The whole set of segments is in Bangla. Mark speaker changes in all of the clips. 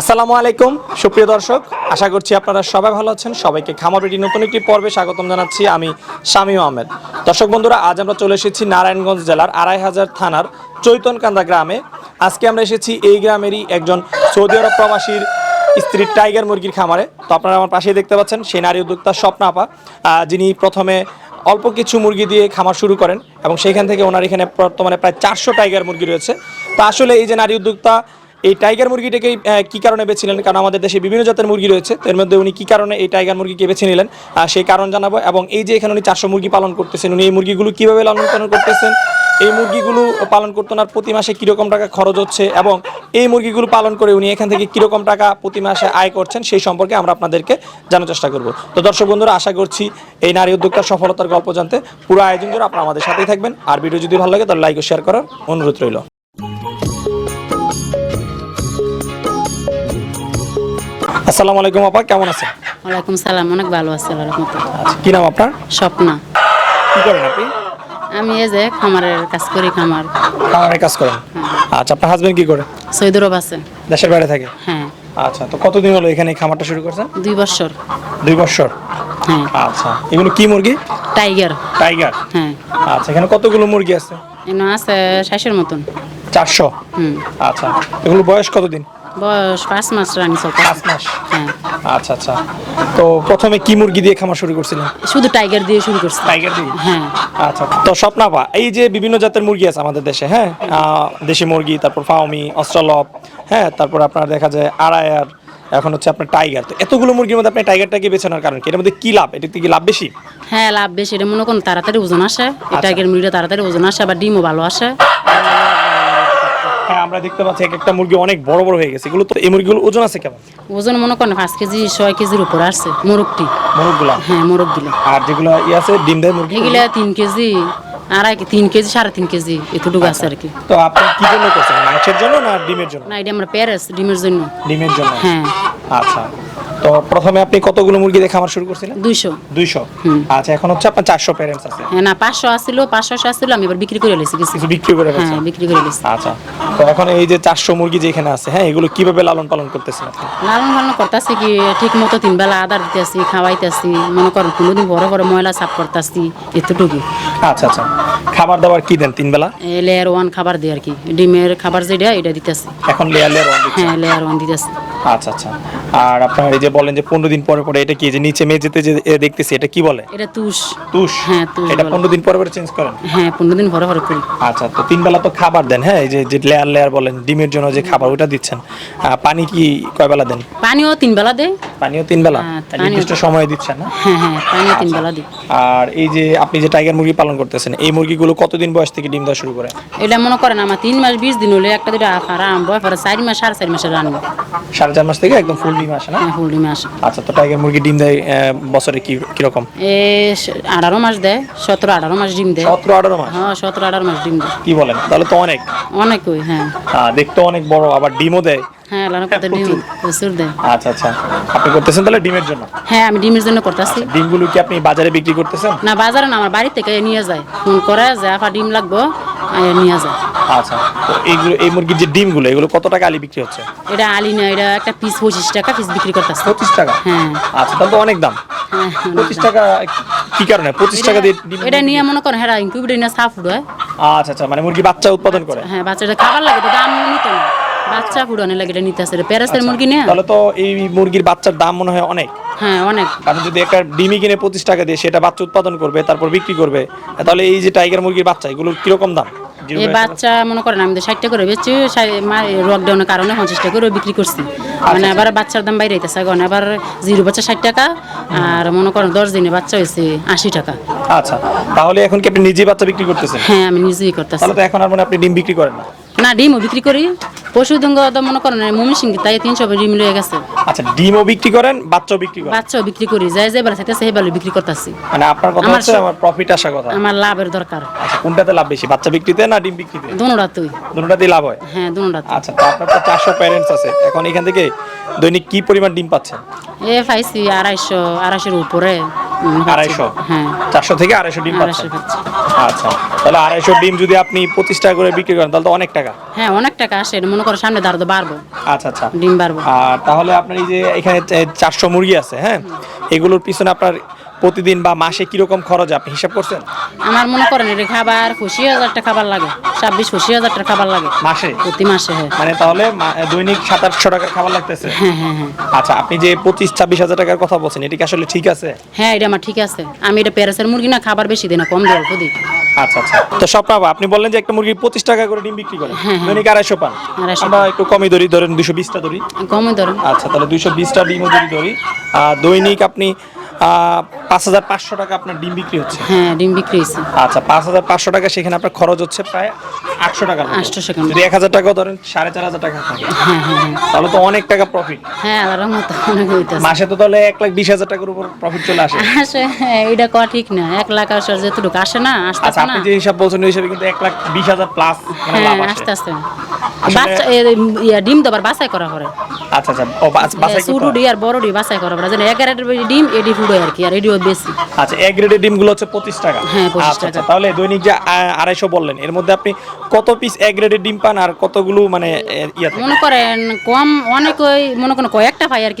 Speaker 1: আসসালামু আলাইকুম, সুপ্রিয় দর্শক, আশা করছি আপনারা সবাই ভালো আছেন। সবাইকে খামারবিটি নতুন একটি পর্বে স্বাগতম জানাচ্ছি আমি শামীম আহমেদ। দর্শক বন্ধুরা, আজ আমরা চলে এসেছি নারায়ণগঞ্জ জেলার আড়াই হাজার থানার চৈতনকান্দা গ্রামে। আজকে আমরা এসেছি এই গ্রামেরই একজন সৌদি আরব প্রবাসীর স্ত্রীর টাইগার মুরগির খামারে। তো আপনারা আমার পাশেই দেখতে পাচ্ছেন সেই নারী উদ্যোক্তা স্বপ্না আপা যিনি প্রথমে অল্প কিছু মুরগি দিয়ে খামার শুরু করেন এবং সেইখান থেকে ওনার এখানে বর্তমানে প্রায় চারশো টাইগার মুরগি রয়েছে। তো আসলে এই যে নারী উদ্যোক্তা এই টাইগার মুরগিটাকে কি কারণে বেছে নিলেন কারণ আমাদের দেশে বিভিন্ন জাতের মুরগি রয়েছে। এর মধ্যে উনি কি কারণে এই টাইগার মুরগিকে বেছে নিলেন? সেই কারণ জানাব। এবং এই যে এখানে উনি চারশো মুরগি পালন করতেছেন, উনি এই মুরগিগুলো কীভাবে লালন পালন করতেছেন? এই মুরগিগুলো পালন করতে ওনার প্রতি মাসে কীরকম টাকা খরচ হচ্ছে? এবং এই মুরগিগুলো পালন করে উনি এখান থেকে কীরকম টাকা প্রতি মাসে আয় করছেন, সেই সম্পর্কে আমরা আপনাদেরকে জানার চেষ্টা করব। তো দর্শক বন্ধুরা, আশা করছি এই নারী উদ্যোক্তার সফলতার গল্প জানতে পুরো আয়োজন করে আপনারা আমাদের সাথেই থাকবেন। আর ভিডিও যদি ভালো লাগে, তাহলে লাইক ও শেয়ার করার অনুরোধ রইল। আসসালামু আলাইকুম আপা কেমন আছেন?
Speaker 2: ওয়ালাইকুম সালাম অনেক ভালো আছে আল্লাহর রহমতে
Speaker 1: আচ্ছা কি নাম আপনার?
Speaker 2: স্বপ্না।
Speaker 1: কি করেন আপনি?
Speaker 2: আমি এই যে খামারের কাজ করি খামার।
Speaker 1: খামারের কাজ করেন? আচ্ছা আপনার হাজবেন্ড কি করে?
Speaker 2: সৈদুরব আছে।
Speaker 1: দেশের বাইরে থাকে?
Speaker 2: হ্যাঁ।
Speaker 1: আচ্ছা তো কতদিন হলো এখানে খামারটা শুরু করছেন?
Speaker 2: দুই বছর।
Speaker 1: দুই বছর?
Speaker 2: হ্যাঁ।
Speaker 1: আচ্ছা এগুলো কি মুরগি?
Speaker 2: টাইগার।
Speaker 1: টাইগার?
Speaker 2: হ্যাঁ।
Speaker 1: আচ্ছা এখানে কতগুলো মুরগি আছে?
Speaker 2: এনে আছে শাশের মতন।
Speaker 1: চারশো?
Speaker 2: হুম।
Speaker 1: আচ্ছা এগুলো বয়স কতদিন?
Speaker 2: বয়স পাঁচ মাস রানি চলতে
Speaker 1: পাঁচ মাস?
Speaker 2: হ্যাঁ।
Speaker 1: আচ্ছা আচ্ছা। তো প্রথমে কি মুরগি দিয়ে খামার শুরু করছিলেন?
Speaker 2: শুধু টাইগার দিয়ে শুরু করছি।
Speaker 1: টাইগার দিয়ে?
Speaker 2: হ্যাঁ।
Speaker 1: আচ্ছা তো স্বপ্নাপা এই যে বিভিন্ন জাতের মুরগি আছে আমাদের দেশে হ্যাঁ? দেশি মুরগি তারপর ফাউমি অস্ট্রালপ হ্যাঁ? তারপর আপনার দেখা যায় আড়ায়ার এখন হচ্ছে আপনার টাইগার। তো এতগুলো মুরগির মধ্যে আপনি টাইগারটাকে বেছে নেওয়ার কারণ কি? এর মধ্যে কি লাভ? এটা কি লাভ বেশি?
Speaker 2: হ্যাঁ লাভ বেশি। এটা মনে করুন তাড়াতাড়ি ওজন আসে। টাইগার মুরগিটা তাড়াতাড়ি ওজন আসে আবার ডিমও ভালো আসে।
Speaker 1: হ্যাঁ আমরা দেখতে পাচ্ছি এক একটা মুরগি অনেক বড় বড় হয়ে গেছে। এগুলো তো এই মুরগিগুলো ওজন আছে কেমন?
Speaker 2: ওজন মনে করেন পাঁচ কেজি ছয় কেজির উপরে আসছে মোরগটি।
Speaker 1: মোরগগুলো?
Speaker 2: হ্যাঁ মোরগ দিলে
Speaker 1: আর যেগুলো ই আছে ডিম দেয় মুরগি?
Speaker 2: এগুলো তিন কেজি আড়াই কে- তিন কেজি সাড়ে তিন কেজি এতটুকু আছে আর কি।
Speaker 1: তো আপনি কি জন্য করছেন? মাংসের জন্য না ডিমের জন্য?
Speaker 2: না এটা আমরা প্যারেস ডিমের জন্য।
Speaker 1: ডিমের জন্য?
Speaker 2: হ্যাঁ।
Speaker 1: আচ্ছা। তো প্রথমে আপনি কতগুলো মুরগি দিয়ে খামার শুরু করছিলেন?
Speaker 2: দুইশো।
Speaker 1: দুইশো? আচ্ছা এখন হচ্ছে আপনার চারশো প্যারেন্টস আছে।
Speaker 2: হ্যাঁ না পাঁচশো আসছিল পাঁচশো আসছিল আমি এবার বিক্রি করে লেছি কিছু
Speaker 1: কিছু বিক্রি করে
Speaker 2: হ্যাঁ বিক্রি করে লেছি
Speaker 1: আচ্ছা তো এখন এই যে চারশো মুরগি যে এখানে আছে হ্যাঁ এগুলো কীভাবে লালন পালন করতেছেন আপনি?
Speaker 2: লালন পালন করতেছি কি ঠিক মতো তিন বেলা আদার দিতেছি খাওয়াইতেছি মনে করেন কোনোদিন বড় বড় ময়লা সাফ করতেছি এতটুকু।
Speaker 1: আচ্ছা আচ্ছা খাবার দাবার কি দেন তিন বেলা?
Speaker 2: লেয়ার ওয়ান খাবার দিই আর কি ডিমের খাবার যেটা এটা দিতেছি।
Speaker 1: এখন লেয়ার লেয়ার ওয়ান।
Speaker 2: হ্যাঁ লেয়ার ওয়ান দিতেছি।
Speaker 1: আচ্ছা আচ্ছা আর আপনার এই যে বলেন যে পনেরো দিন পরে পরে এটা কি যে নিচে মেঝেতে যে দেখতেছি এটা কি বলে?
Speaker 2: এটা তুষ।
Speaker 1: তুষ?
Speaker 2: হ্যাঁ, তুষ
Speaker 1: এটা পনেরো দিন পরে পরে চেঞ্জ করেন?
Speaker 2: হ্যাঁ পনেরো দিন ভরে ভরে করি।
Speaker 1: আচ্ছা তো তিন বেলা তো খাবার দেন হ্যাঁ এই যে যে লেয়ার লেয়ার বলেন ডিমের জন্য যে খাবার ওটা দিচ্ছেন। পানি কি কয় বেলা দেন?
Speaker 2: পানিও তিন বেলা দেয়
Speaker 1: পানিও তিন বেলা?
Speaker 2: হ্যাঁ,
Speaker 1: নির্দিষ্ট সময় দিচ্ছেন না?
Speaker 2: হ্যাঁ হ্যাঁ পানিও তিন বেলা দিই।
Speaker 1: আর এই যে আপনি যে টাইগার মুরগি পালন করতেছেন এই মুরগিগুলো কতদিন বয়স থেকে ডিম দেওয়া শুরু করে?
Speaker 2: এটা মনে করেন আমার তিন মাস বিশ দিন হলে একটা দুটো আফার আরম্ভ হয় পরে চার মাস সাড়ে চার মাসে রানবো
Speaker 1: সাড়ে চার মাস থেকে একদম ফুল ডিম আসে না?
Speaker 2: হ্যাঁ ফুল ডিমে আসে।
Speaker 1: আচ্ছা তো টাইগার মুরগি ডিম দেয় বছরে কি কীরকম?
Speaker 2: এ আঠারো মাস দেয় সতেরো আঠারো মাস ডিম দেয়।
Speaker 1: সতেরো আঠারো মাস?
Speaker 2: হ্যাঁ সতেরো আঠারো মাস ডিম দেয়।
Speaker 1: কি বলেন? তাহলে তো অনেক।
Speaker 2: অনেক ওই হ্যাঁ।
Speaker 1: দেখতে অনেক বড় আবার ডিমও দেয়।
Speaker 2: হ্যাঁ লাল কথা ডিম
Speaker 1: প্রচুর।
Speaker 2: দেয়।
Speaker 1: আচ্ছা আচ্ছা। আপনি করতেছেন তাহলে ডিমের জন্য?
Speaker 2: হ্যাঁ আমি ডিমের জন্য করতেছি।
Speaker 1: ডিমগুলো কি আপনি বাজারে বিক্রি করতেছেন?
Speaker 2: না বাজারে না আমার বাড়ি থেকে নিয়ে যায়। ফোন করে যে আফা ডিম লাগবো। নিয়ে যায়।
Speaker 1: আচ্ছা তো এইগুলো এই মুরগির যে ডিমগুলো এগুলো কত টাকা আলি বিক্রি হচ্ছে?
Speaker 2: এটা আলি না এটা একটা পিস পঁচিশ টাকা পিস বিক্রি করতেছে।
Speaker 1: পঁচিশ টাকা?
Speaker 2: হ্যাঁ।
Speaker 1: আচ্ছা তাহলে তো অনেক দাম।
Speaker 2: হ্যাঁ
Speaker 1: পঁচিশ টাকা কি কারণে? পঁচিশ টাকা দিয়ে
Speaker 2: এটা নিয়ে মনে করেন হ্যাঁ ইনকিউবেটর নিয়ে সাফ হয়।
Speaker 1: আচ্ছা আচ্ছা মানে মুরগি বাচ্চা উৎপাদন করে।
Speaker 2: হ্যাঁ বাচ্চাটা খাবার লাগে তো দাম নিতে না। বাচ্চা ফুডানে লাগে এটা নিতে আসে। প্যারাসের মুরগি নিয়ে?
Speaker 1: তাহলে তো এই মুরগির বাচ্চার দাম মনে হয় অনেক।
Speaker 2: হ্যাঁ অনেক।
Speaker 1: কারণ যদি একটা ডিমই কিনে পঁচিশ টাকা দিয়ে সেটা বাচ্চা উৎপাদন করবে তারপর বিক্রি করবে তাহলে এই যে টাইগার মুরগির বাচ্চা এগুলোর কীরকম দাম?
Speaker 2: এই বাচ্চা মনে করেন আমি ষাট টাকা করে বেচছি লকডাউনের কারণে পঞ্চাশ টাকা করে বিক্রি করছি। মানে
Speaker 1: আচ্ছা।
Speaker 2: আবার বাচ্চার দাম বাইরে হইতেছে এখন আবার জিরো বাচ্চা ষাট টাকা আর মনে করেন দশ দিনে বাচ্চা হয়েছে আশি টাকা।
Speaker 1: আচ্ছা তাহলে এখন কি আপনি নিজেই বাচ্চা বিক্রি করতেছেন?
Speaker 2: হ্যাঁ আমি নিজেই করতেছি।
Speaker 1: তাহলে তো এখন আর মানে আপনি ডিম বিক্রি করেন না।
Speaker 2: না ডিমও বিক্রি করি। পশু দঙ্গ তো মনে করেন মমি সিং তাই তিনশো ডিম লয়ে গেছে।
Speaker 1: আচ্ছা ডিমও বিক্রি করেন বাচ্চাও বিক্রি করেন?
Speaker 2: বাচ্চাও বিক্রি করি যাই যে বেলা থাকতেছে সেই বেলা বিক্রি করতেছি।
Speaker 1: মানে আপনার কথা
Speaker 2: আমার
Speaker 1: হচ্ছে আমার প্রফিট আসা কথা।
Speaker 2: আমার লাভের দরকার।
Speaker 1: আচ্ছা কোনটাতে লাভ বেশি বাচ্চা বিক্রিতে না ডিম বিক্রিতে?
Speaker 2: দোনোটা তুই
Speaker 1: দুটোটাতেই লাভ হয়?
Speaker 2: হ্যাঁ দোনোটা
Speaker 1: আচ্ছা তো আপনার তো চারশো প্যারেন্টস আছে এখন এখান থেকে দৈনিক কি পরিমাণ ডিম পাচ্ছেন?
Speaker 2: এ পাইছি আড়াইশো আড়াইশোর উপরে।
Speaker 1: আড়াইশো।
Speaker 2: হ্যাঁ।
Speaker 1: চারশো থেকে আড়াইশো ডিম পাচ্ছেন? আচ্ছা। তাহলে আড়াইশো ডিম যদি আপনি পঁচিশ টাকা করে বিক্রি করেন তাহলে তো অনেক টাকা।
Speaker 2: হ্যাঁ অনেক টাকা আসে। মনে করো সামনে বাড়বো
Speaker 1: আচ্ছা আচ্ছা।
Speaker 2: ডিম বাড়বো
Speaker 1: আর তাহলে আপনার এই যে এখানে চারশো মুরগি আছে হ্যাঁ? এগুলোর পিছনে আপনার প্রতিদিন বা মাসে কীরকম খরচ আপনি হিসাব করছেন?
Speaker 2: আমার মনে করেন এটা খাবার পঁচিশ হাজার টাকা খাবার লাগে ছাব্বিশ পঁচিশ হাজার টাকা খাবার লাগে।
Speaker 1: মাসে?
Speaker 2: প্রতি মাসে হ্যাঁ।
Speaker 1: মানে তাহলে মা- দৈনিক সাত আটশো টাকার খাবার লাগতেছে?
Speaker 2: হ্যাঁ হ্যাঁ হ্যাঁ।
Speaker 1: আচ্ছা আপনি যে পঁচিশ ছাব্বিশ হাজার টাকার কথা বলছেন এটা কি আসলে ঠিক আছে?
Speaker 2: হ্যাঁ এটা আমার ঠিক আছে। আমি এটা প্যারেসের মুরগি না খাবার বেশি দিই না কম দিই অল্প দিই।
Speaker 1: আচ্ছা আচ্ছা। তো সব পাবো আপনি বললেন যে একটা মুরগি পঁচিশ টাকা করে ডিম বিক্রি করে
Speaker 2: হ্যাঁ, হ্যাঁ।
Speaker 1: দৈনিক আড়াইশো পান।
Speaker 2: আড়াইশো
Speaker 1: আমরা একটু কমই ধরি ধরেন দুশো বিশটা ধরি।
Speaker 2: কমই ধরেন।
Speaker 1: আচ্ছা তাহলে দুইশো বিশটা ডিমও যদি ধরি আহ, দৈনিক আপনি পাঁচ হাজার পাঁচশো টাকা আপনার ডিম বিক্রি হচ্ছে।
Speaker 2: হ্যাঁ ডিম বিক্রি হয়েছে।
Speaker 1: আচ্ছা পাঁচ হাজার পাঁচশো টাকা সেখানে আপনার খরচ হচ্ছে প্রায় আটশো টাকা
Speaker 2: 800 টাকা।
Speaker 1: যদি এক হাজার টাকাও ধরেন সাড়ে চার হাজার টাকা থাকে।
Speaker 2: হ্যাঁ হ্যাঁ হ্যাঁ।
Speaker 1: তাহলে তো অনেক টাকা প্রফিট
Speaker 2: হ্যাঁ আল্লাহর মতো অনেক হইতেছে।
Speaker 1: মাসে তো তাহলে এক লাখ বিশ হাজার টাকার উপর প্রফিট চলে আসে।
Speaker 2: আসে এটা করা ঠিক না। এক লাখ আসে যেটুকু আসে না
Speaker 1: আচ্ছা আপনি যে হিসাব বলছেন ওই হিসাবে কিন্তু এক লাখ বিশ হাজার প্লাস লাভ আসে।
Speaker 2: আস্তে আস্তে বাচ্চা ডিম তো আবার বাছাই করা করে।
Speaker 1: আচ্ছা আচ্ছা ও বাছাই
Speaker 2: ছোট ডি আর বড় ডি বাছাই করা করে। যেন এগারোটার ডিম এডি আর কি আর বেশি।
Speaker 1: আচ্ছা এক গ্রেডের ডিমগুলো হচ্ছে পঁচিশ টাকা।
Speaker 2: হ্যাঁ, 25
Speaker 1: আচ্ছা, আচ্ছা,
Speaker 2: টাকা।
Speaker 1: তাহলে দৈনিক যে আড়াইশো বললেন এর মধ্যে আপনি কত পিস এক গ্রেডের ডিম পান আর কতগুলো মানে ইয়া?
Speaker 2: মনে করেন কম অনেক ওই মনে করেন কয়েকটা পাই আর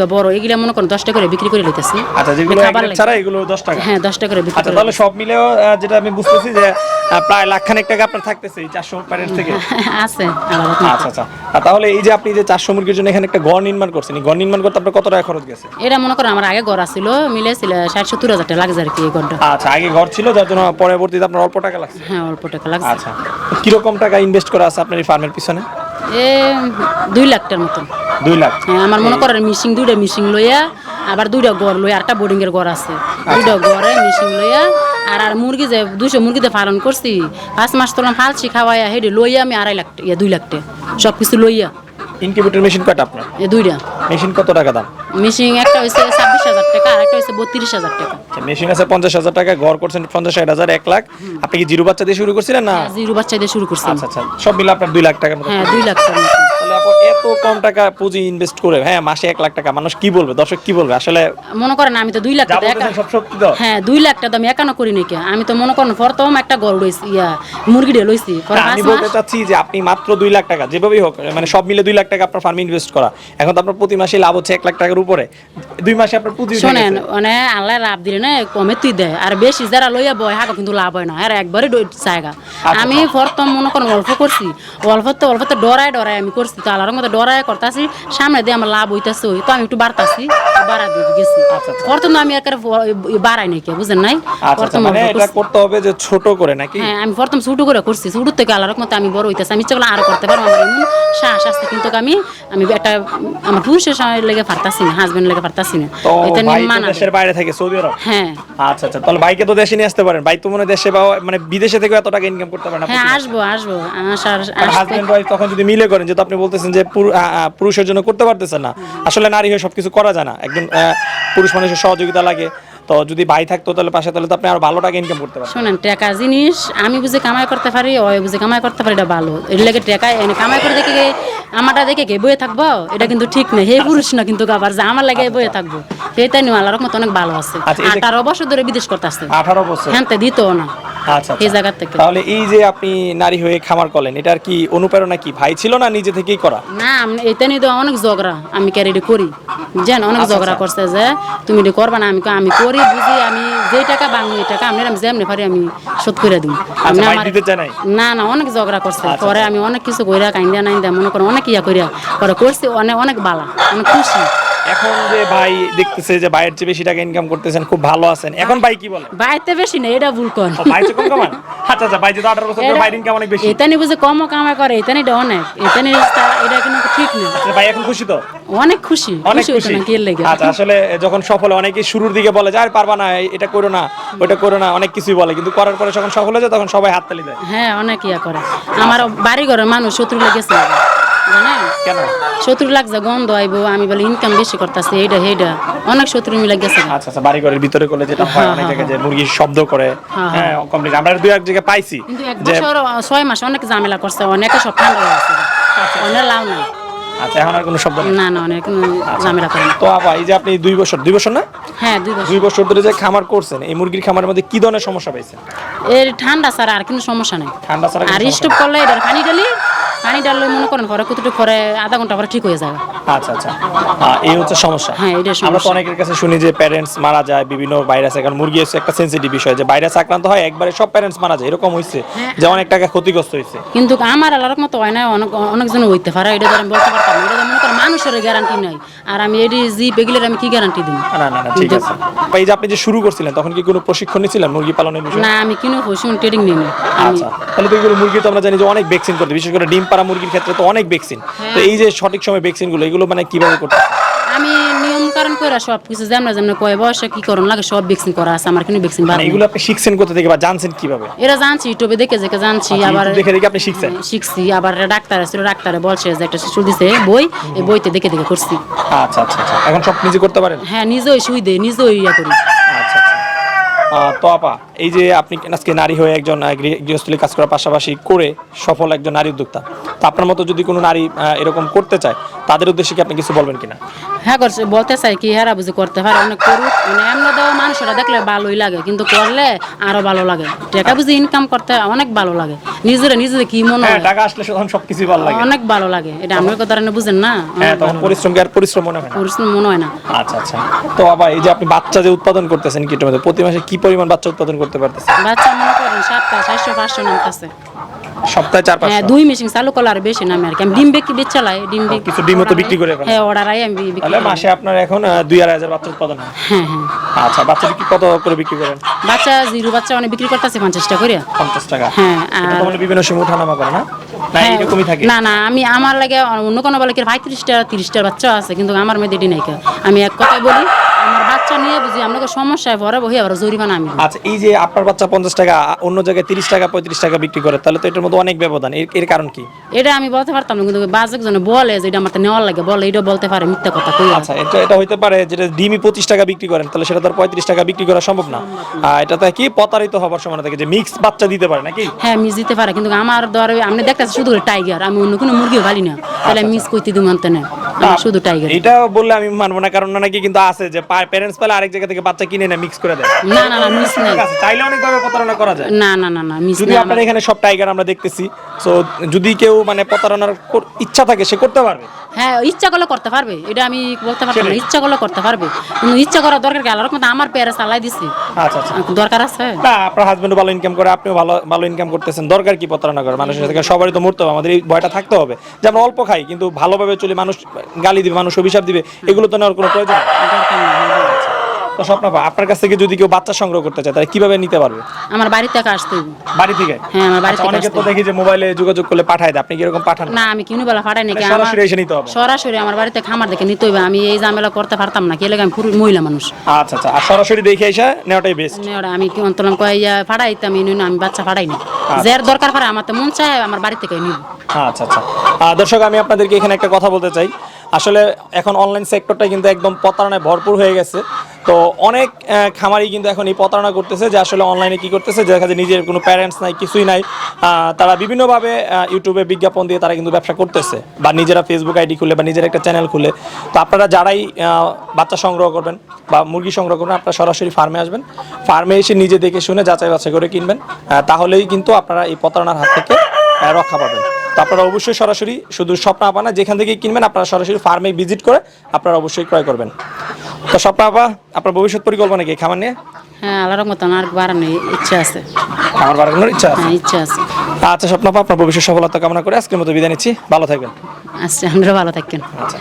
Speaker 2: বা বড় এগুলা মনে করেন দশটা করে বিক্রি করে
Speaker 1: আচ্ছা যেগুলো
Speaker 2: লাগে।
Speaker 1: ছাড়া এগুলো দশ টাকা।
Speaker 2: হ্যাঁ দশটা করে বিক্রি
Speaker 1: আচ্ছা তাহলে সব মিলেও যেটা আমি বুঝতেছি যে প্রায় লাখখানেক টাকা আপনার থাকতেছে এই চারশো প্যারেন্টস থেকে।
Speaker 2: আছে
Speaker 1: আচ্ছা আচ্ছা। তাহলে এই যে আপনি যে চারশো মুরগির জন্য এখানে একটা ঘর নির্মাণ করছেন এই ঘর নির্মাণ করতে আপনার কত টাকা খরচ গেছে?
Speaker 2: এটা মনে করেন আমার আগে ঘর ছিল ষাট সত্তর হাজার টাকা লাগছে আর কি এই ঘরটা।
Speaker 1: আচ্ছা আগে ঘর ছিল যার জন্য পরবর্তীতে আপনার অল্প টাকা লাগছে?
Speaker 2: হ্যাঁ অল্প টাকা লাগছে।
Speaker 1: আচ্ছা কীরকম টাকা ইনভেস্ট করা আছে আপনার এই ফার্মের পিছনে?
Speaker 2: এ দুই লাখটার মতন।
Speaker 1: দুই লাখ?
Speaker 2: হ্যাঁ আমার মনে করেন মিশিং দুইটা মিশিং লইয়া আবার দুইটা লইয়া আরেকটা বোর্ডিং এর গড় আছে। দুইটা গড়ে মিশিং লইয়া আর আর মুরগি যে দুইশো মুরগিতে পালন করছি পাঁচ মাস তোলাম ফালছি খাওয়াইয়া হেডে লইয়া আমি আড়াই লাখ ইয়া দুই লাখ টাকা সব কিছু লইয়া।
Speaker 1: ইনকিউবেটর মেশিন কয়টা আপনার?
Speaker 2: এ দুইটা।
Speaker 1: মেশিন কত টাকা দাম?
Speaker 2: মিশিং একটা হয়েছে ছাব্বিশ হাজার টাকা আর একটা হয়েছে বত্রিশ হাজার টাকা।
Speaker 1: আচ্ছা মেশিন আছে পঞ্চাশ হাজার টাকা ঘর করছেন পঞ্চাশ ষাট হাজার এক লাখ। আপনি কি জিরো বাচ্চা দিয়ে শুরু করছিলেন না?
Speaker 2: জিরো বাচ্চা দিয়ে শুরু করছি
Speaker 1: আচ্ছা আচ্ছা সব মিলে আপনার দুই লাখ টাকার মতো।
Speaker 2: হ্যাঁ দুই লাখ
Speaker 1: আপু এত কম টাকা পুঁজি ইনভেস্ট করে হ্যাঁ মাসে এক লাখ টাকা মানুষ কি বলবে? দর্শক কি বলবে? আসলে
Speaker 2: মনে করেন আমি তো দুই লাখ টাকা হ্যাঁ দুই লাখ টাকা আমি একানো করি নাকি আমি তো মনে করেন প্রথম একটা গরু লইছি ইয়া মুরগি লইছি।
Speaker 1: আমি বলতে চাচ্ছি যে আপনি মাত্র দুই লাখ টাকা যেভাবেই হোক মানে সব মিলে দুই লাখ টাকা আপনার ফার্মে ইনভেস্ট করা। এখন তো আপনার প্রতি মাসে লাভ হচ্ছে এক লাখ টাকার উপরে। দুই মাসে আপনার পুঁজি
Speaker 2: শোনেন মানে আল্লাহ লাভ দিলে না কমে তুই দেয় আর বেশি যারা লইয়া বয় হাগো কিন্তু লাভ হয় না। আর একবারে জায়গা।
Speaker 1: আচ্ছা,
Speaker 2: আমি প্রথম মনে করেন অল্প করছি। অল্প তো অল্প তো ডরায় ডরায় আমি করছি। তো আল্লাহর মতো ডরায় করতেছি। সামনে দিয়ে আমার লাভ হইতেছে ওই। তো আমি একটু বাড়তাছি বাড়া দিয়ে গেছি।
Speaker 1: আচ্ছা, আচ্ছা।
Speaker 2: প্রথম আমি বাড়াই নাকি বুঝেন নাই?
Speaker 1: আচ্ছা আচ্ছা
Speaker 2: প্রথম
Speaker 1: মানে এটা করতে হবে যে ছোট করে নাকি?
Speaker 2: হ্যাঁ আমি প্রথম শুটু করে করছি। শুটু থেকে আল্লাহর মতো আমি বড় হইতেছি। আমি ইচ্ছা করলে আরও করতে পারব। আমার এমন শ্বাস আসছে কিন্তু আমি আমি একটা আমার পুরুষের সঙ্গে লেগে পারতাছি না হাজবেন্ড লেগে পারতাছি না। এটা নিয়ে মানা
Speaker 1: দেশের বাইরে থাকে সৌদি আরব?
Speaker 2: হ্যাঁ।
Speaker 1: আচ্ছা আচ্ছা। তাহলে ভাইকে তো দেশে নিয়ে আসতে পারেন। ভাই তো মনে দেশে বা মানে বিদেশে থেকে এত টাকা ইনকাম করতে পারেন
Speaker 2: হ্যাঁ আসব আসব।
Speaker 1: হাজবেন্ড ওয়াইফ তখন যদি মিলে করেন আপনি বলতেছেন যে পুরুষের জন্য করতে পারতেছেন না আসলে নারী হয়ে সবকিছু করা যায় না। একজন পুরুষ মানুষের সহযোগিতা লাগে। তো যদি ভাই থাকতো তাহলে পাশে তাহলে তো আপনি আরও ভালো টাকা ইনকাম করতে পারেন
Speaker 2: শোনেন টাকা জিনিস আমি বুঝে কামাই করতে পারি ওই বুঝে কামাই করতে পারি এটা ভালো। এর লেগে টাকা কামাই করে দেখে আমারটা দেখে গে বয়ে থাকব? এটা কিন্তু ঠিক নেই হে পুরুষ না কিন্তু আবার যে আমার লাগে বয়ে থাকব। সেই তাই নিয়ে আল্লাহর মতো অনেক ভালো আছে।
Speaker 1: আচ্ছা, এই
Speaker 2: আঠারো বছর ধরে বিদেশ করতে আসছে।
Speaker 1: আঠারো বছর।
Speaker 2: হ্যাঁ দিত না।
Speaker 1: আচ্ছা
Speaker 2: এই
Speaker 1: আচ্ছা।
Speaker 2: থেকে।
Speaker 1: তাহলে এই যে আপনি নারী হয়ে খামার করলেন এটার কি অনুপ্রেরণা কি? ভাই ছিল না নিজে থেকেই করা?
Speaker 2: না আমি এটা নিয়ে তো অনেক ঝগড়া আমি ক্যারিডি করি। জান অনেক ঝগড়া। করছে যে তুমি এটা করবা না আমি আমি করি বুঝি আমি যেই টাকা বাংলো এই টাকা আমি আমি যেমনি পারি আমি শোধ করে দিই।
Speaker 1: আচ্ছা
Speaker 2: না না অনেক ঝগড়া করছে।
Speaker 1: আচ্ছা,
Speaker 2: পরে আমি অনেক কিছু কইরা কাইন্দা নাইন্দা মনে করো অনেক ইয়া করিয়া পরে করছি অনেক অনেক বালা অনেক খুশি।
Speaker 1: এখন যে ভাই দেখতেছে যে ভাইয়ের চেয়ে বেশি টাকা ইনকাম করতেছেন খুব ভালো আছেন। এখন ভাই কি বলে?
Speaker 2: বাইতে বেশি না এটা ভুল কর।
Speaker 1: ভাই চেয়ে কম কামান আচ্ছা আচ্ছা ভাই যেহেতু আঠারো বছর ধরে ইনকাম অনেক বেশি।
Speaker 2: এটা নিয়ে বুঝে কম কামাই করে এটা নিয়ে এটা অনেক তা- এটা কিন্তু ঠিক না।
Speaker 1: আচ্ছা, ভাই এখন খুশি তো?
Speaker 2: অনেক খুশি
Speaker 1: অনেক
Speaker 2: খুশি
Speaker 1: আচ্ছা আসলে যখন সফল হয়, অনেকেই শুরুর দিকে বলে যে আর পারবা না এটা করো না ওটা করো না অনেক কিছুই বলে। কিন্তু করার পরে যখন সফল হয়ে যায় তখন সবাই হাত তালি দেয়।
Speaker 2: হ্যাঁ অনেক ইয়া করে। আমার বাড়ি ঘরের মানুষ শত্রু লেগেছে জানেন
Speaker 1: কেন?
Speaker 2: শত্রু লাগছে গন্ধ আইব আমি বলে ইনকাম বেশি করতেছি এইটা অনেক শত্রু মিলে গেছে।
Speaker 1: আচ্ছা আচ্ছা বাড়ি ঘরের ভিতরে করলে যেটা হয় অনেক জায়গায় যে মুরগির শব্দ করে
Speaker 2: হ্যাঁ,
Speaker 1: হ্যাঁ। কমপ্লিট আমরা দুই এক জায়গায় পাইছি
Speaker 2: কিন্তু এক
Speaker 1: যে
Speaker 2: বছর ছয় মাস অনেক ঝামেলা করছে অনেকে সব ঠান্ডা হয়ে অনেক লাভ নাই।
Speaker 1: আচ্ছা এখন আর কোনো শব্দ
Speaker 2: না না অনেক ঝামেলা করে
Speaker 1: তো আপা এই যে আপনি দুই বছর দুই বছর না?
Speaker 2: হ্যাঁ দুই বছর।
Speaker 1: দুই বছর ধরে যে খামার করছেন এই মুরগির খামারের মধ্যে কি ধরনের সমস্যা পাইছেন?
Speaker 2: এর ঠান্ডা ছাড়া আর কোনো সমস্যা নেই।
Speaker 1: ঠান্ডা ছাড়া
Speaker 2: আর স্টোভ করলে পানি ডালি পানি ডাললে মনে করেন পরে কতটুকু পরে আধা ঘণ্টা পরে ঠিক হয়ে যাবে
Speaker 1: আচ্ছা আচ্ছা। এই হচ্ছে সমস্যা।
Speaker 2: হ্যাঁ, এটাই
Speaker 1: আমরা তো অনেকের কাছে শুনি যে প্যারেন্টস মারা যায় বিভিন্ন ভাইরাসে কারণ। মুরগি হচ্ছে একটা সেন্সিটিভ বিষয় যে ভাইরাস আক্রান্ত হয় একবারে সব প্যারেন্টস মারা যায় এরকম হয়েছে
Speaker 2: হ্যাঁ।
Speaker 1: যে অনেক টাকা ক্ষতিগ্রস্ত হয়েছে
Speaker 2: কিন্তু আমার আলাদা মতো হয় না অনেক অনেকজন হইতে পারে এটা আমি বলতে পারতাম। এটা মনে করেন মানুষের গ্যারান্টি নাই আর আমি এটি জি পেগিলের আমি কি গ্যারান্টি দিব
Speaker 1: না না না ঠিক আছে। এই যে আপনি যে শুরু করছিলেন তখন কি কোনো প্রশিক্ষণ নিয়েছিলেন মুরগি পালনের বিষয়ে?
Speaker 2: না আমি কিনো পশু ট্রেডিং নিই না আমি
Speaker 1: আচ্ছা তাহলে তো এগুলো মুরগি তো আমরা জানি যে অনেক ভ্যাকসিন করতে বিশেষ করে ডিম পাড়া মুরগির ক্ষেত্রে তো অনেক ভ্যাকসিন
Speaker 2: হ্যাঁ।
Speaker 1: তো এই যে সঠিক সময় ভ্যাকসিনগুলো এগুলো মানে কীভাবে করতে
Speaker 2: আমি নিয়ম কারণ করে সব কিছু যেমন যেমন কয় বয়সে কি করণ লাগে সব ভ্যাকসিন করা আছে আমার কোনো ভ্যাকসিন
Speaker 1: মানে এগুলো আপনি শিখছেন কোথা থেকে বা জানছেন কীভাবে?
Speaker 2: এরা জানছি ইউটিউবে দেখে দেখে জানছি
Speaker 1: আচ্ছা,
Speaker 2: আবার
Speaker 1: দেখে দেখে আপনি শিখছেন?
Speaker 2: শিখছি আবার ডাক্তার ছিল ডাক্তারে বলছে যে একটা শিশু দিছে বই এই বইতে দেখে দেখে করছি।
Speaker 1: আচ্ছা আচ্ছা আচ্ছা এখন সব নিজে করতে পারেন?
Speaker 2: হ্যাঁ নিজেই শুই দে নিজেই ইয়া করি।
Speaker 1: তো আপা, এই যে আপনি আজকে নারী হয়ে একজন গৃহ- গৃহস্থলী কাজ করার পাশাপাশি করে সফল একজন নারী উদ্যোক্তা, তো আপনার মতো যদি কোনো নারী এরকম করতে চায়, তাদের উদ্দেশ্যে কি আপনি কিছু বলবেন কিনা?
Speaker 2: হ্যাঁ করছে। বলতে চাই কি হ্যাঁ বুঝি করতে পারে অনেক করুক। মানে এমনি তো মানুষরা দেখলে ভালোই লাগে কিন্তু করলে আরও ভালো লাগে। টাকা বুঝি ইনকাম করতে অনেক ভালো লাগে। নিজেরা নিজেদের কি মনে
Speaker 1: হ্যাঁ
Speaker 2: হয়?
Speaker 1: টাকা আসলে তখন সবকিছুই ভালো লাগে।
Speaker 2: অনেক ভালো লাগে। এটা আমার কথা বুঝেন না?
Speaker 1: হ্যাঁ তখন পরিশ্রম আর পরিশ্রম মনে হয় না?
Speaker 2: পরিশ্রম মনে হয় না।
Speaker 1: আচ্ছা আচ্ছা। তো আবার এই যে আপনি বাচ্চা যে উৎপাদন করতেছেন মধ্যে প্রতি মাসে কি পরিমাণ বাচ্চা উৎপাদন করতে পারতেছেন?
Speaker 2: বাচ্চা মনে করেন সাতটা চারশো পাঁচশো নাম আছে।
Speaker 1: সপ্তাহে চার
Speaker 2: হ্যাঁ দুই মেশিন চালু করলে আর বেশি নামে আর কি। আমি ডিম বিক্রি বেচালাই ডিম বিক্রি
Speaker 1: কিছু ডিমও তো বিক্রি করে
Speaker 2: হ্যাঁ আমি বিক্রি
Speaker 1: তাহলে মাসে আপনার এখন দুই আড়াই হাজার বাচ্চা উৎপাদন হয়।
Speaker 2: হ্যাঁ হ্যাঁ।
Speaker 1: আচ্ছা বাচ্চা বিক্রি কত করে বিক্রি করেন?
Speaker 2: বাচ্চা জিরো বাচ্চা অনেক বিক্রি করতেছে পঞ্চাশ টাকা করে
Speaker 1: পঞ্চাশ টাকা।
Speaker 2: হ্যাঁ আর
Speaker 1: মানে বিভিন্ন সময় করে না? না
Speaker 2: হ্যাঁ, না না আমি আমার লাগে অন্য কোনো বলে কি পঁয়ত্রিশটা তিরিশটার বাচ্চা আছে কিন্তু আমার মেয়েদের নাই আমি এক কথায় বলি বাচ্চা নিয়ে বুঝি আপনাকে সমস্যায় ভরে বহি আবার জরিমানা আমি।
Speaker 1: আচ্ছা এই যে আপনার বাচ্চা পঞ্চাশ টাকা অন্য জায়গায় তিরিশ টাকা পঁয়ত্রিশ টাকা বিক্রি করে তাহলে তো এটার মধ্যে অনেক ব্যবধান। এর কারণ কি?
Speaker 2: এটা আমি বলতে পারতাম না কিন্তু বাজক জনে বলে যে এটা আমার নেওয়ার লাগে বলে এটা বলতে পারে মিথ্যা কথা কই
Speaker 1: আচ্ছা এটা এটা হইতে পারে যেটা ডিমই পঁচিশ টাকা বিক্রি করেন তাহলে সেটা তো পঁয়ত্রিশ টাকা বিক্রি করা সম্ভব না। এটা তো কি প্রতারিত হবার সময় থাকে যে মিক্স বাচ্চা দিতে পারে নাকি?
Speaker 2: হ্যাঁ মিস দিতে পারে কিন্তু আমার ধর আপনি দেখতেছি শুধু টাইগার আমি অন্য কোনো মুরগিও ভালি না। তাহলে মিস কইতে দিব মানতে না শুধু টাইগার।
Speaker 1: এটা বললে আমি মানবো না কারণ নাকি কিন্তু আছে যে প্যারেন্টস পেলে আরেক জায়গা থেকে বাচ্চা কিনে না মিক্স করে দেয়।
Speaker 2: না না না মিস নাই।
Speaker 1: চাইলে অনেকভাবে প্রতারণা করা যায়।
Speaker 2: না না না না মিস
Speaker 1: যদি আপনার এখানে সব টাইগার আমরা দেখতেছি তো যদি কেউ মানে প্রতারণার ইচ্ছা থাকে সে করতে পারবে?
Speaker 2: হ্যাঁ ইচ্ছা করলে করতে পারবে এটা আমি বলতে পারতাম না ইচ্ছা করলে করতে পারবে। কিন্তু ইচ্ছা করার দরকার কি? আল্লাহর মতো আমার পেয়ারে চালাই দিছি।
Speaker 1: আচ্ছা আচ্ছা।
Speaker 2: দরকার আছে?
Speaker 1: না আপনার হাজবেন্ডও ভালো ইনকাম করে আপনিও ভালো ভালো ইনকাম করতেছেন। দরকার কি প্রতারণা করে মানুষের সাথে সবারই তো মরতে হবে আমাদের এই ভয়টা থাকতে হবে। যে আমরা অল্প খাই কিন্তু ভালোভাবে চলি মানুষ গালি দিবে মানুষ অভিশাপ দিবে এগুলো তো নেওয়ার কোনো প্রয়োজন নেই। তো স্বপ্নপা আপনার কাছ থেকে যদি কেউ বাচ্চা সংগ্রহ করতে চায় তাহলে কীভাবে নিতে পারবে?
Speaker 2: আমার বাড়ি থেকে আসতে হইব।
Speaker 1: বাড়ি থেকে?
Speaker 2: হ্যাঁ আমার বাড়ি
Speaker 1: আচ্ছা,
Speaker 2: থেকে
Speaker 1: অনেকে
Speaker 2: আসতে
Speaker 1: তো। দেখি যে মোবাইলে যোগাযোগ করলে পাঠায় দেয়। আপনি কি এরকম পাঠান?
Speaker 2: না আমি বেলা ফাটাই নাকি আমার
Speaker 1: সরাসরি এসে নিতে হবে।
Speaker 2: সরাসরি আমার বাড়িতে খামার দেখে নিতে হইবে। আমি এই ঝামেলা করতে পারতাম না কে লাগে আমি মহিলা মানুষ।
Speaker 1: আচ্ছা আচ্ছা আর সরাসরি দেখে এসে নেওয়াটাই বেস্ট
Speaker 2: ওরা আমি কি অন্তলাম ফাটাইতাম আমি বাচ্চা ফাটাই না
Speaker 1: আচ্ছা।
Speaker 2: যার দরকার পড়ে আমার তো মন চায় আমার বাড়ি থেকে নিব।
Speaker 1: আচ্ছা আচ্ছা। আহ, দর্শক আমি আপনাদেরকে এখানে একটা কথা বলতে চাই। আসলে এখন অনলাইন সেক্টরটা কিন্তু একদম প্রতারণায় ভরপুর হয়ে গেছে। তো অনেক খামারি কিন্তু এখন এই প্রতারণা করতেছে যে আসলে অনলাইনে কি করতেছে? যে দেখা যায় নিজের কোনো প্যারেন্টস নাই, কিছুই নাই। তারা বিভিন্নভাবে ইউটিউবে বিজ্ঞাপন দিয়ে তারা কিন্তু ব্যবসা করতেছে বা নিজেরা ফেসবুক আইডি খুলে বা নিজের একটা চ্যানেল খুলে। তো আপনারা যারাই বাচ্চা সংগ্রহ করবেন বা মুরগি সংগ্রহ করবেন, আপনারা সরাসরি ফার্মে আসবেন। ফার্মে এসে নিজে দেখে শুনে যাচাই বাছাই করে কিনবেন। তাহলেই কিন্তু আপনারা এই প্রতারণার হাত থেকে রক্ষা পাবেন। তো আপনারা অবশ্যই সরাসরি শুধু স্বপ্ন আপা যেখান থেকে কিনবেন, আপনারা সরাসরি ফার্মে ভিজিট করে আপনারা অবশ্যই ক্রয় করবেন। তো স্বপ্ন আপা আপনার ভবিষ্যৎ পরিকল্পনা কি? খামার নিয়ে?
Speaker 2: হ্যাঁ আল্লাহর মতন আর বাড়ানোর ইচ্ছা আছে।
Speaker 1: খামার বাড়ানোর ইচ্ছা আছে?
Speaker 2: হ্যাঁ ইচ্ছা আছে।
Speaker 1: আচ্ছা স্বপ্ন আপা আপনার ভবিষ্যৎ সফলতা কামনা করে আজকের মতো বিদায় নিচ্ছি। ভালো থাকবেন।
Speaker 2: আচ্ছা আমরা ভালো থাকবেন।
Speaker 1: আচ্ছা।